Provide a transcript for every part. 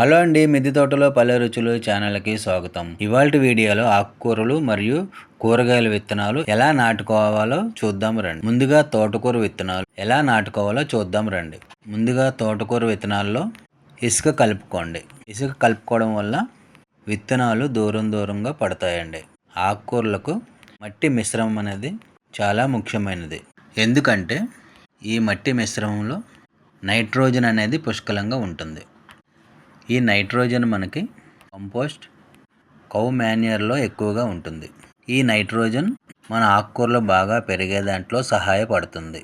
Hello అండి మిద్దె తోటలో పల్లె రుచులు ఛానల్కి స్వాగతం. ఇవాళ వీడియోలో ఆకుకూరలు మరియు కూరగాయల విత్తనాలు ఎలా నాటుకోవాలో చూద్దాం రండి. ముందుగా తోటకూర విత్తనాలు ఎలా నాటుకోవాలో చూద్దాం రండి. ముందుగా తోటకూర విత్తనాల్లో ఇసుక కలుపుకోండి. ఇసుక కలుపుకోవడం వల్ల విత్తనాలు దూరం దూరంగా పడతాయండి. ఆకుకూరలకు మట్టి మిశ్రమం అనేది చాలా ముఖ్యమైనది. ఎందుకంటే ఈ మట్టి మిశ్రమంలో నైట్రోజన్ అనేది పుష్కలంగా ఉంటుంది. ఈ నైట్రోజన్ మనకి కంపోస్ట్ కౌ మాన్యూర్లో ఎక్కువగా ఉంటుంది. ఈ నైట్రోజన్ మన ఆకుకూరలు బాగా పెరిగే దాంట్లో సహాయపడుతుంది.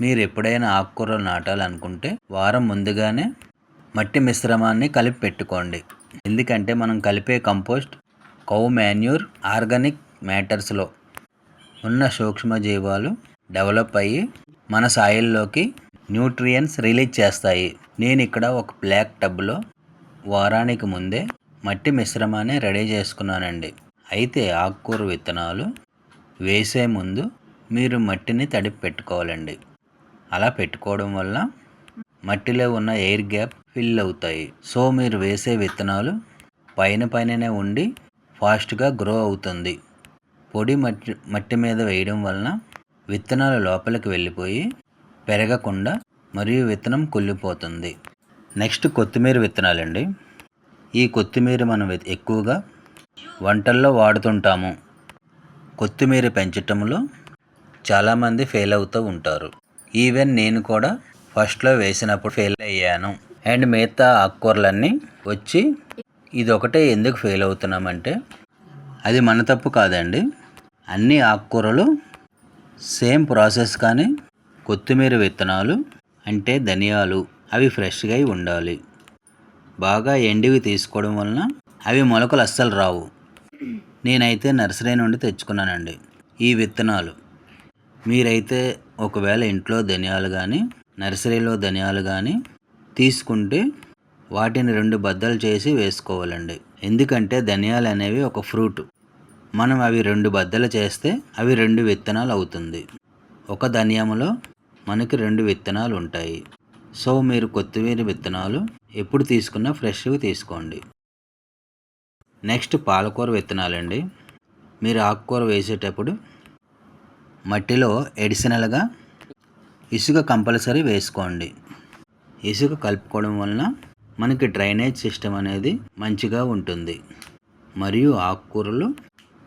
మీరు ఎప్పుడైనా ఆకుకూరలు నాటాలనుకుంటే వారం ముందుగానే మట్టి మిశ్రమాన్ని కలిపి పెట్టుకోండి. ఎందుకంటే మనం కలిపే కంపోస్ట్ కౌ మాన్యూర్ ఆర్గానిక్ మ్యాటర్స్లో ఉన్న సూక్ష్మజీవాలు డెవలప్ అయ్యి మన సాయిల్లోకి న్యూట్రియన్స్ రిలీజ్ చేస్తాయి. నేను ఇక్కడ ఒక బ్లాక్ టబ్లో వారానికి ముందే మట్టి మిశ్రమాన్ని రెడీ చేసుకున్నానండి. అయితే ఆకుకూర విత్తనాలు వేసే ముందు మీరు మట్టిని తడిపి పెట్టుకోవాలండి. అలా పెట్టుకోవడం వల్ల మట్టిలో ఉన్న ఎయిర్ గ్యాప్ ఫిల్ అవుతాయి. సో మీరు వేసే విత్తనాలు పైన పైననే ఉండి ఫాస్ట్గా గ్రో అవుతుంది. పొడి మట్టి మట్టి మీద వేయడం వలన విత్తనాలు లోపలికి వెళ్ళిపోయి పెరగకుండా మరియు విత్తనం కుళ్ళిపోతుంది. నెక్స్ట్ కొత్తిమీర విత్తనాలండి. ఈ కొత్తిమీర మనం ఎక్కువగా వంటల్లో వాడుతుంటాము. కొత్తిమీర పెంచటంలో చాలామంది ఫెయిల్ అవుతూ ఉంటారు. ఈవెన్ నేను కూడా ఫస్ట్లో వేసినప్పుడు ఫెయిల్ అయ్యాను. అండ్ మిగతా ఆకుకూరలన్నీ వచ్చి ఇది ఒకటే ఎందుకు ఫెయిల్ అవుతున్నామంటే అది మన తప్పు కాదండి. అన్ని ఆకుకూరలు సేమ్ ప్రాసెస్ కానీ కొత్తిమీర విత్తనాలు అంటే ధనియాలు అవి ఫ్రెష్గా ఉండాలి. బాగా ఎండివి తీసుకోవడం వలన అవి మొలకలు అస్సలు రావు. నేనైతే నర్సరీ నుండి తెచ్చుకున్నానండి. ఈ విత్తనాలు. మీరైతే ఒకవేళ ఇంట్లో ధనియాలు కానీ నర్సరీలో ధనియాలు కానీ తీసుకుంటే వాటిని రెండు బద్దలు చేసి వేసుకోవాలండి. ఎందుకంటే ధనియాలు అనేవి ఒక ఫ్రూట్. మనం అవి రెండు బద్దలు చేస్తే అవి రెండు విత్తనాలు అవుతుంది. ఒక ధనియములో మనకి రెండు విత్తనాలు ఉంటాయి. సో మీరు కొత్తిమీర విత్తనాలు ఎప్పుడు తీసుకున్నా ఫ్రెష్గా తీసుకోండి. నెక్స్ట్ పాలకూర విత్తనాలండి. మీరు ఆకుకూర వేసేటప్పుడు మట్టిలో ఎడిషనల్గా ఇసుక కంపల్సరీ వేసుకోండి. ఇసుక కలుపుకోవడం వలన మనకి డ్రైనేజ్ సిస్టమ్ అనేది మంచిగా ఉంటుంది. మరియు ఆకుకూరలు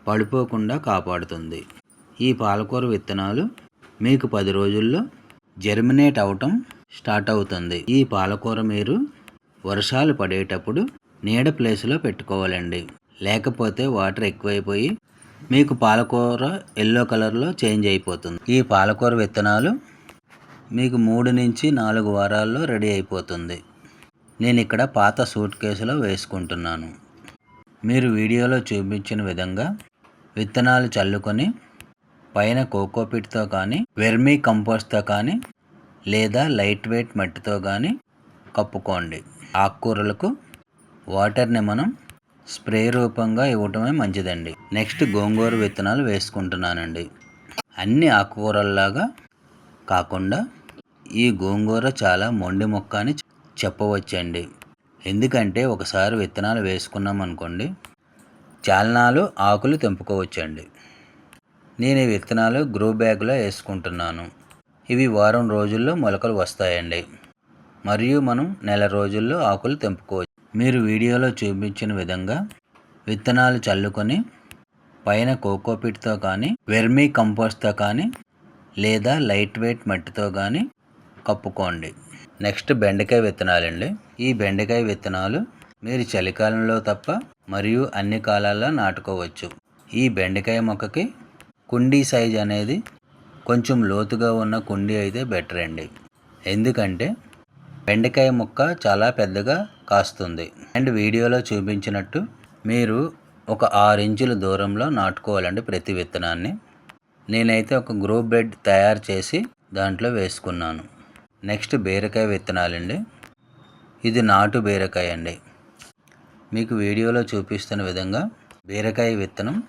పడిపోకుండా కాపాడుతుంది. ఈ పాలకూర విత్తనాలు మీకు పది రోజుల్లో జర్మినేట్ అవటం స్టార్ట్ అవుతుంది. ఈ పాలకూర మీరు వర్షాలు పడేటప్పుడు నీడ ప్లేస్లో పెట్టుకోవాలండి. లేకపోతే వాటర్ ఎక్కువైపోయి మీకు పాలకూర ఎల్లో కలర్లో చేంజ్ అయిపోతుంది. ఈ పాలకూర విత్తనాలు మీకు మూడు నుంచి నాలుగు వారాల్లో రెడీ అయిపోతుంది. నేను ఇక్కడ పాత సూట్ కేసులో వేసుకుంటున్నాను. మీరు వీడియోలో చూపించిన విధంగా విత్తనాలు చల్లుకొని పైన కోకోపిట్తో కానీ వెర్మీ కంపోస్ట్తో కానీ లేదా లైట్ వెయిట్ మట్టితో కానీ కప్పుకోండి. ఆకుకూరలకు వాటర్ని మనం స్ప్రే రూపంగా ఇవ్వటమే మంచిదండి. నెక్స్ట్ గోంగూర విత్తనాలు వేసుకుంటున్నానండి. అన్ని ఆకుకూరల్లాగా కాకుండా ఈ గోంగూర చాలా మొండి మొక్క అని చెప్పవచ్చండి. ఎందుకంటే ఒకసారి విత్తనాలు వేసుకున్నాం అనుకోండి చాలనాలు ఆకులు తెంపుకోవచ్చండి. నేను ఈ విత్తనాలు గ్రో బ్యాగ్లో వేసుకుంటున్నాను. ఇవి వారం రోజుల్లో మొలకలు వస్తాయండి. మరియు మనం నెల రోజుల్లో ఆకులు తెంపుకోవచ్చు. మీరు వీడియోలో చూపించిన విధంగా విత్తనాలు చల్లుకొని పైన కోకోపిట్తో కానీ వెర్మీ కంపోస్ట్తో కానీ లేదా లైట్ వెయిట్ మట్టితో కానీ కప్పుకోండి. నెక్స్ట్ బెండకాయ విత్తనాలండి. ఈ బెండకాయ విత్తనాలు మీరు చలికాలంలో తప్ప మరియు అన్ని కాలాల్లో నాటుకోవచ్చు. ఈ బెండకాయ మొక్కకి కుండీ సైజ్ అనేది కొంచెం లోతుగా ఉన్న కుండీ అయితే బెటర్ అండి. ఎందుకంటే బెండకాయ ముక్క చాలా పెద్దగా కాస్తుంది. అండ్ వీడియోలో చూపించినట్టు మీరు ఒక ఆరు ఇంచుల దూరంలో నాటుకోవాలండి ప్రతి విత్తనాన్ని. నేనైతే ఒక గ్రో బెడ్ తయారు చేసి దాంట్లో వేసుకున్నాను. నెక్స్ట్ బీరకాయ విత్తనాలండి. ఇది నాటు బీరకాయ అండి. మీకు వీడియోలో చూపిస్తున్న విధంగా బీరకాయ విత్తనం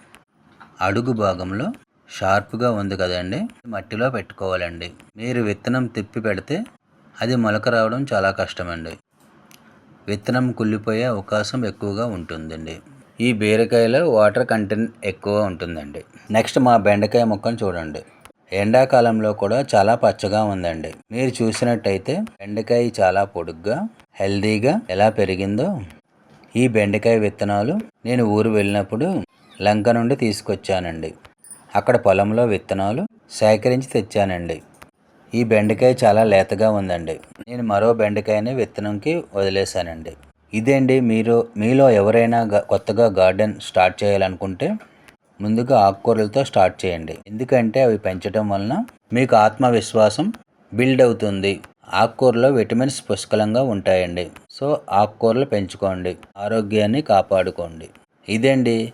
అడుగు భాగంలో షార్ప్గా ఉంది కదండి మట్టిలో పెట్టుకోవాలండి. మీరు విత్తనం తిప్పి పెడితే అది మొలక రావడం చాలా కష్టమండి. విత్తనం కుళ్ళిపోయే అవకాశం ఎక్కువగా ఉంటుందండి. ఈ బీరకాయలో వాటర్ కంటెంట్ ఎక్కువ ఉంటుందండి. నెక్స్ట్ మా బెండకాయ మొక్కను చూడండి. ఎండాకాలంలో కూడా చాలా పచ్చగా ఉందండి. మీరు చూసినట్టయితే బెండకాయ చాలా పొడుగ్గా హెల్దీగా ఎలా పెరిగిందో ఈ బెండకాయ విత్తనాలు నేను ఊరు వెళ్ళినప్పుడు లంక నుండి తీసుకొచ్చానండి. అక్కడ పొలంలో విత్తనాలు సేకరించి తెచ్చానండి. ఈ బెండకాయ చాలా లేతగా ఉందండి. నేను మరో బెండకాయని విత్తనంకి వదిలేశానండి. ఇదేండి మీరు మీలో ఎవరైనా కొత్తగా గార్డెన్ స్టార్ట్ చేయాలనుకుంటే ముందుగా ఆకుకూరలతో స్టార్ట్ చేయండి. ఎందుకంటే అవి పెంచడం వలన మీకు ఆత్మవిశ్వాసం బిల్డ్ అవుతుంది. ఆకుకూరలో విటమిన్స్ పుష్కలంగా ఉంటాయండి. సో ఆకుకూరలు పెంచుకోండి. ఆరోగ్యాన్ని కాపాడుకోండి. ఇదండి